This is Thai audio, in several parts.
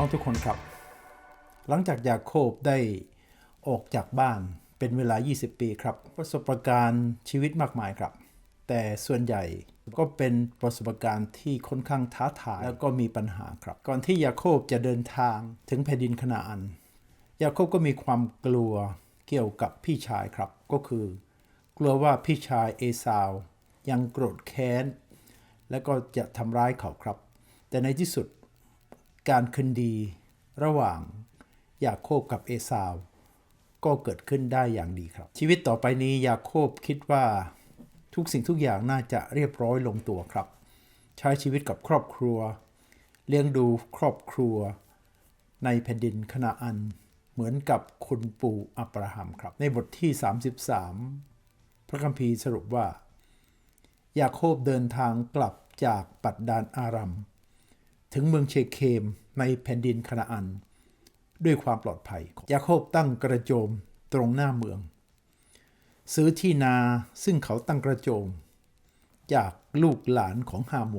น้องทุกคนครับ หลังจากยาโคบได้ออกจากบ้านเป็นเวลา 20 ปีครับ ประสบการณ์ชีวิตมากมายครับ แต่ส่วนใหญ่ก็เป็นประสบการณ์ที่ค่อนข้างท้าทายแล้วก็มีปัญหาครับ ก่อนที่ยาโคบจะเดินทางถึงแผ่นดินคณาอัน ยาโคบก็มีความกลัวเกี่ยวกับพี่ชายครับ ก็คือ กลัวว่าพี่ชายเอซาวยังโกรธแค้น และก็จะทำร้ายเขาครับ แต่ในที่สุด การคืนดี ระหว่างยาโคบกับเอซาว ก็เกิดขึ้นได้อย่างดีครับ ชีวิตต่อไปนี้ยาโคบคิดว่าทุกสิ่งทุกอย่างน่าจะเรียบร้อยลงตัวครับ ใช้ชีวิตกับครอบครัว เลี้ยงดูครอบครัว ในแผ่นดินคณาอัน เหมือนกับคุณปู่อับราฮัมครับ ในบทที่ 33 พระคัมภีร์สรุปว่า ยาโคบเดินทางกลับจากปัดดานอารัม ถึงเมืองเชเคมในแผ่นดินคณาอัน ด้วยความปลอดภัย ยาโคบตั้งกระโจมตรงหน้าเมือง ซื้อที่นาซึ่งเขาตั้งกระโจม จากลูกหลานของฮาโม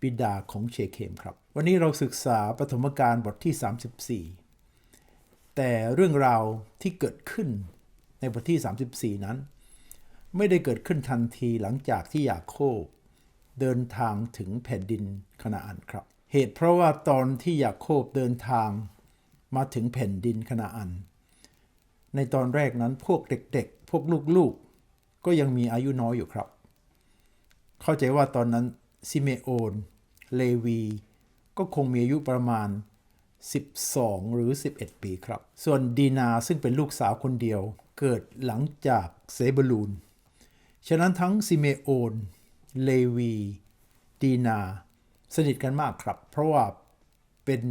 บิดาของเชเคมครับ วันนี้เราศึกษาปฐมกาลบทที่ 34 แต่เรื่องราวที่เกิดขึ้นในบทที่ 34 นั้น ไม่ได้เกิดขึ้นทันทีหลังจากที่ยาโคบ เดินทางถึงแผ่นดินคณาอันครับ เหตุเพราะว่าตอนที่ยาโคบเดินทางมาถึงแผ่นดินคณาอัน ในตอนแรกนั้นพวกเด็กๆ พวกลูกๆก็ยังมีอายุน้อยอยู่ครับ เข้าใจว่าตอนนั้นซิเมโอน เลวี ก็คงมีอายุประมาณ 12 หรือ 11 ปีครับ ส่วนดีนาซึ่งเป็นลูกสาวคนเดียวเกิดหลังจากเซบลูน ฉะนั้นทั้งซิเมโอน เลวี ดีนา สนิทกันมากครับ เพราะว่าเป็น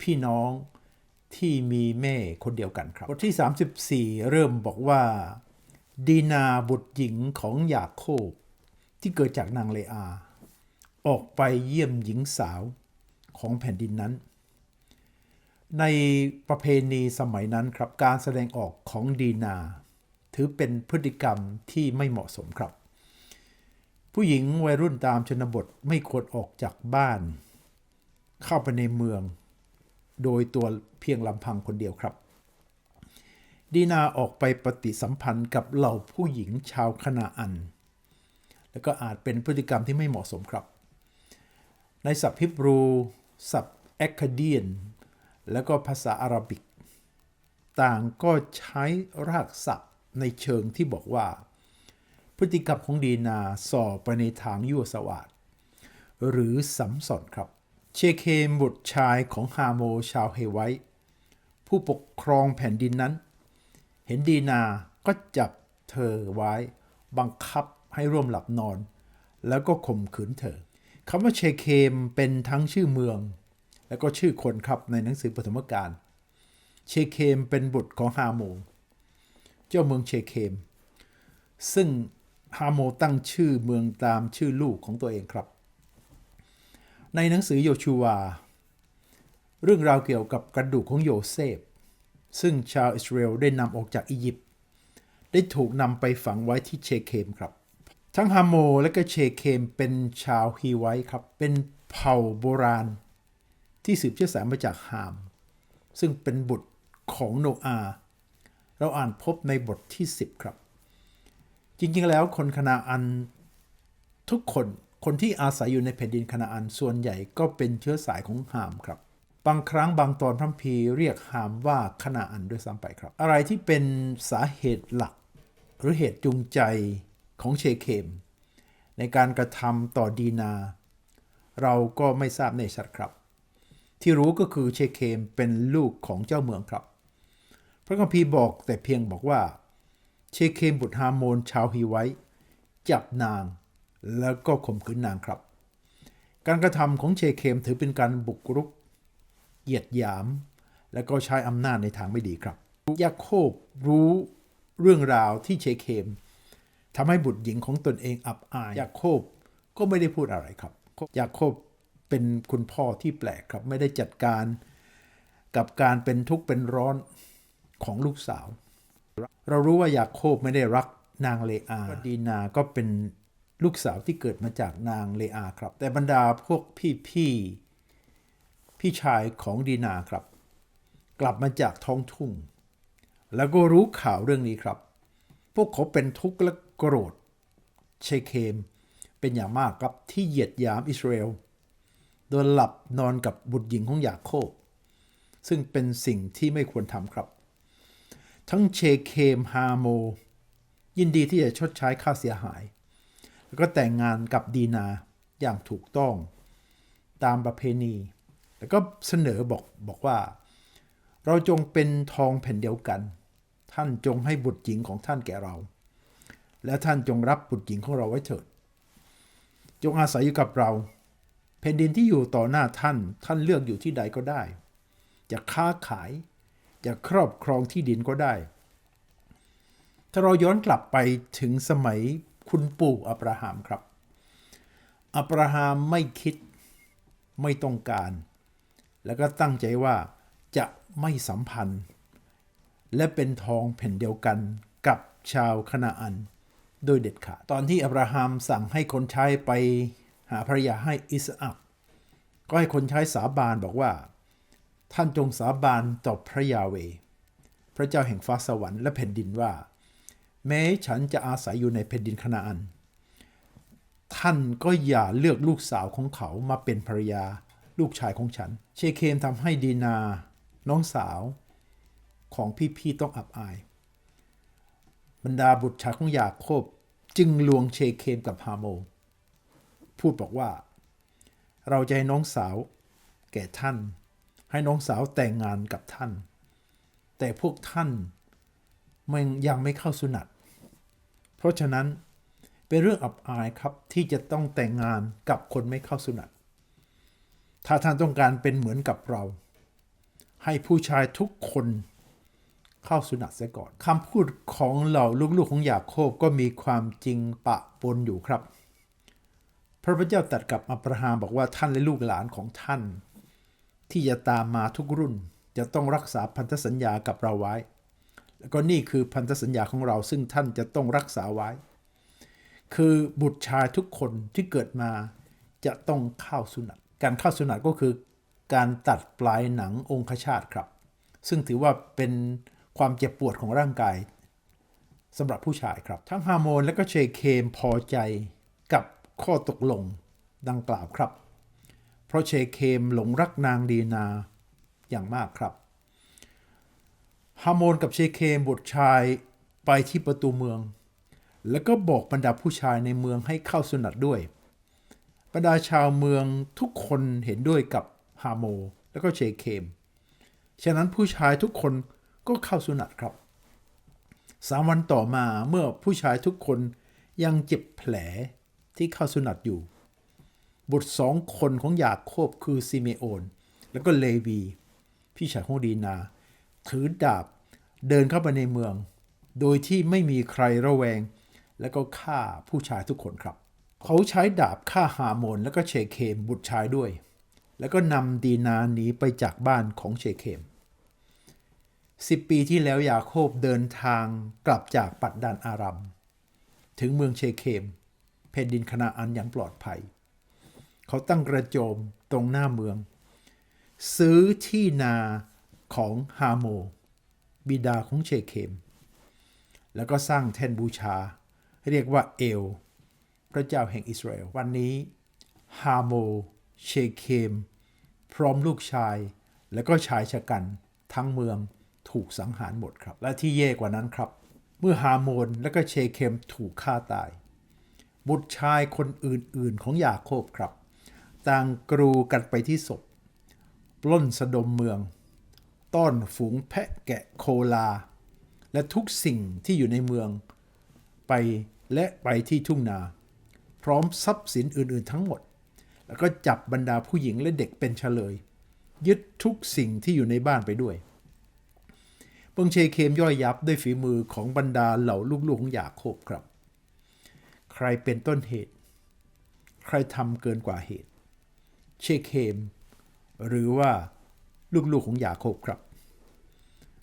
พี่น้องที่มีแม่คนเดียวกันครับ บทที่ 34 เริ่มบอกว่า ดีนาบุตรหญิงของยาโคบ ที่เกิดจากนางเลอา ออกไปเยี่ยมหญิงสาวของแผ่นดินนั้น ในประเพณีสมัยนั้นครับการแสดงออกของดีนา ถือเป็นพฤติกรรมที่ไม่เหมาะสมครับ ผู้หญิงวัยรุ่นตามชนบทไม่ควรออกจากบ้าน เข้าไปในเมือง โดยตัวเพียงลำพังคนเดียวครับ ดีนาออกไปปฏิสัมพันธ์กับเหล่าผู้หญิงชาวคณาอัน แล้วก็อาจเป็นพฤติกรรมที่ไม่เหมาะสมครับ ในศัพท์ฮิบรู ศัพท์แอคคาเดียน แล้วก็ภาษาอาหรับิก ต่างก็ใช้รากศัพท์ในเชิงที่บอกว่า พฤติกรรมของดีนาส่อไปในทางยั่วสวาดหรือสัมสนครับ เชเคมบุตรชายของฮาโมชาวเฮไวผู้ปกครองแผ่นดินนั้น เห็นดีนาก็จับเธอไว้ บังคับให้ร่วมหลับนอน แล้วก็ข่มขืนเธอคำว่าเชเคมเป็นทั้งชื่อเมือง แล้วก็ชื่อคนครับในหนังสือปฐมกาลเชเคมเป็นบุตรของฮาโม เจ้าเมืองเชเคม ซึ่ง ฮาโมตั้งชื่อเมืองตามชื่อลูกของตัวเองครับ ในหนังสือโยชูวา เรื่องราวเกี่ยวกับกระดูกของโยเซฟ ซึ่งชาวอิสราเอลได้นำออกจากอียิปต์ ได้ถูกนำไปฝังไว้ที่เชเคมครับ ทั้งฮาโมและก็เชเคมเป็นชาวฮีไวครับ เป็นเผ่าโบราณ ที่สืบเชื้อสายมาจากฮาม ซึ่งเป็นบุตรของโนอา เราอ่านพบในบทที่ 10 ครับ จริงๆแล้วคนคณาอันทุกคนคนที่อาศัยอยู่ในแผ่นดินคณาอันส่วนใหญ่ก็เป็นเชื้อสายของฮามครับ บางครั้งบางตอนพระคัมภีเรียกฮามว่าคณาอันด้วยซ้ำไปครับ อะไรที่เป็นสาเหตุหลัก หรือเหตุจูงใจของเชเคม ในการกระทำต่อดีนา เราก็ไม่ทราบแน่ชัดครับ ที่รู้ก็คือเชเคมเป็นลูกของเจ้าเมืองครับ พระคัมภีร์บอกแต่เพียงบอกว่า เชเคมบุตรฮาโมนชาวฮีไวท์จับนางแล้วก็ข่มขืนนางครับ การกระทำของเชเคมถือเป็นการบุกรุกเหยียดหยาม และก็ใช้อำนาจในทางไม่ดีครับ ยาโคบรู้เรื่องราวที่เชเคมทำให้บุตรหญิงของตนเองอับอาย ยาโคบก็ไม่ได้พูดอะไรครับ ยาโคบเป็นคุณพ่อที่แปลกครับ ไม่ได้จัดการกับการเป็นทุกข์เป็นร้อนของลูกสาว เรารู้ว่ายาโคบไม่ได้รักนางเลอาดีนาก็เป็นลูกสาวที่เกิดมาจากนางเลอาครับ แต่บรรดาพวกพี่พี่พี่ชายของดีนาครับ กลับมาจากท้องทุ่ง แล้วก็รู้ข่าวเรื่องนี้ครับ พวกเขาเป็นทุกข์และโกรธเชเคม เป็นอย่างมากครับที่เหยียดหยามอิสราเอลโดยหลับนอนกับบุตรหญิงของยาโคบซึ่งเป็นสิ่งที่ไม่ควรทำครับ ทั้งเชเคมฮาโม ยินดีที่จะชดใช้ค่าเสียหาย แล้วก็แต่งงานกับดีนาอย่างถูกต้อง ตามประเพณี แล้วก็เสนอบอกบอกว่า เราจงเป็นทองแผ่นเดียวกัน ท่านจงให้บุตรหญิงของท่านแก่เรา และท่านจงรับบุตรหญิงของเราไว้เถิด จงอาศัยอยู่กับเราแผ่นดินที่อยู่ต่อหน้าท่าน ท่านเลือกอยู่ที่ใดก็ได้ จะค้าขาย จะครอบครองที่ดินก็ได้ ถ้าเราย้อนกลับไปถึงสมัยคุณปู่อับราฮัมครับ อับราฮัมไม่คิดไม่ต้องการ แล้วก็ตั้งใจว่าจะไม่สัมพันธ์ และเป็นทองแผ่นเดียวกันกับชาวคณาอัน โดยเด็ดขาด ตอนที่อับราฮัมสั่งให้คนใช้ไปหาภรรยาให้อิสอักก็ให้คนใช้สาบานบอกว่า ท่านจงสาบานต่อพระยาเว พระเจ้าแห่งฟ้าสวรรค์และแผ่นดินว่า แม้ฉันจะอาศัยอยู่ในแผ่นดินคณาอัน ท่านก็อย่าเลือกลูกสาวของเขามาเป็นภรรยาลูกชายของฉัน เชเคมทำให้ดีนา น้องสาวของพี่ ๆ ต้องอับอาย บรรดาบุตรชายของยาโคบจึงลวงเชเคมกับฮาโม พูดบอกว่า เราจะให้น้องสาวแก่ท่าน ให้น้องสาวแต่งงานกับท่าน แต่พวกท่านมันยังไม่เข้าสุนัตเพราะฉะนั้นเป็นเรื่องอับอายครับที่จะต้องแต่งงานกับคนไม่เข้าสุนัตถ้าท่านต้องการเป็นเหมือนกับเรา ให้ผู้ชายทุกคนเข้าสุนัตเสียก่อนคำพูดของเหล่าลูกๆของยาโคบก็มีความจริงปะปนอยู่ครับ พระพุทธเจ้าตรัสกับอับราฮัมบอกว่าท่านและลูกหลานของท่าน ที่จะตามมาทุกรุ่น จะต้องรักษาพันธสัญญากับเราไว้ แล้วก็นี่คือพันธสัญญาของเราซึ่งท่านจะต้องรักษาไว้ คือบุตรชายทุกคนที่เกิดมาจะต้องเข้าสุนัตการเข้าสุนัตก็คือการตัดปลายหนังองคชาตครับ ซึ่งถือว่าเป็นความเจ็บปวดของร่างกายสำหรับผู้ชายครับ ทั้งฮาร์โมนและก็เชเคมพอใจกับข้อตกลงดังกล่าวครับ เพราะเชเคมหลงรักนางดีนาอย่างมากครับฮาร์โมนกับเชเคมบุตรชายไปที่ประตูเมือง แล้วก็บอกบรรดาผู้ชายในเมืองให้เข้าสุนัตด้วย บรรดาชาวเมืองทุกคนเห็นด้วยกับฮาโมแล้วก็เชเคม ฉะนั้นผู้ชายทุกคนก็เข้าสุนัตครับสามวันต่อมาเมื่อผู้ชายทุกคนยังเจ็บแผลที่เข้าสุนัตอยู่ บุตรสองคนของยาโคบคือซิเมโอน แล้วก็เลวี พี่ชายของดีนา ถือดาบเดินเข้าไปในเมือง โดยที่ไม่มีใครระแวง แล้วก็ฆ่าผู้ชายทุกคนครับ เขาใช้ดาบฆ่าฮาโมนแล้วก็เชเคมบุตรชายด้วย แล้วก็นำดีนาหนีไปจากบ้านของเชเคมสิบปีที่แล้วยาโคบเดินทางกลับจากปัดดานอารัม ถึงเมืองเชเคมแผ่นดินคณาอันอย่างปลอดภัย เขาตั้งกระโจมตรงหน้าเมือง ซื้อที่นาของฮาโม บิดาของเชเคม แล้วก็สร้างแท่นบูชา เรียกว่าเอล พระเจ้าแห่งอิสราเอล วันนี้ฮาโม เชเคม พร้อมลูกชาย และก็ชายชะกันทั้งเมืองถูกสังหารหมดครับ และที่แย่กว่านั้นครับ เมื่อฮาโมนและก็เชเคมถูกฆ่าตาย บุตรชายคนอื่นๆของยาโคบครับ ต่างกรูกันไปที่ศพ ปล้นสะดมเมือง ต้อนฝูงแพะแกะโคลา และทุกสิ่งที่อยู่ในเมือง ไปและไปที่ทุ่งนา พร้อมทรัพย์สินอื่น ๆ ทั้งหมด แล้วก็จับบรรดาผู้หญิงและเด็กเป็นเฉลย ยึดทุกสิ่งที่อยู่ในบ้านไปด้วยเบิงเชเคมย่อยยับด้วยฝีมือของบรรดาเหล่าลูกๆของยาโคบครับ ใครเป็นต้นเหตุ ใครทำเกินกว่าเหตุ เชเคม หรือว่าลูกๆของยาโคบครับ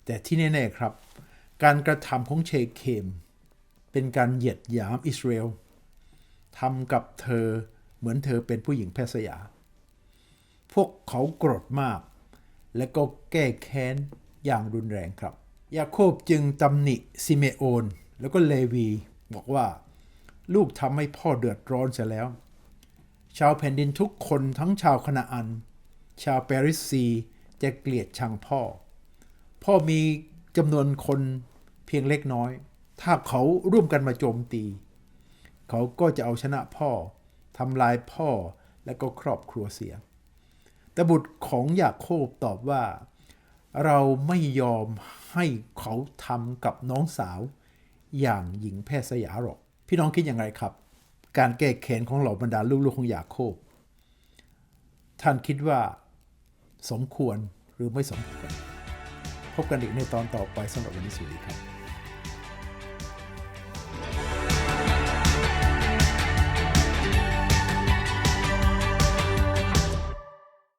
แต่ที่แน่ๆครับ การกระทำของเชเคม เป็นการเหยียดหยามอิสราเอลทำกับเธอเหมือนเธอเป็นผู้หญิงแพทย์สยาพวกเขาโกรธมาก และก็แก้แค้นอย่างรุนแรงครับ ยาโคบจึงตำหนิซิเมโอน แล้วก็เลวี บอกว่า ลูกทำให้พ่อเดือดร้อนเสียแล้ว ชาวแผ่นดินทุกคนทั้งชาวคณาอัน ชาวเปริซีจะเกลียดชังพ่อ พ่อมีจำนวนคนเพียงเล็กน้อย ถ้าเขาร่วมกันมาโจมตี เขาก็จะเอาชนะพ่อทำลายพ่อและก็ครอบครัวเสีย แต่บุตรของยาโคบตอบว่า เราไม่ยอมให้เขาทำกับน้องสาว อย่างหญิงแพทย์สยาหรอก พี่น้องคิดอย่างไรครับ การแก้แค้นของเหล่าบรรดาลูกๆของยาโคบ ท่านคิดว่าสมควรหรือไม่สมควร พบกันอีกในตอนต่อไปสำหรับวันนี้สวัสดีครับ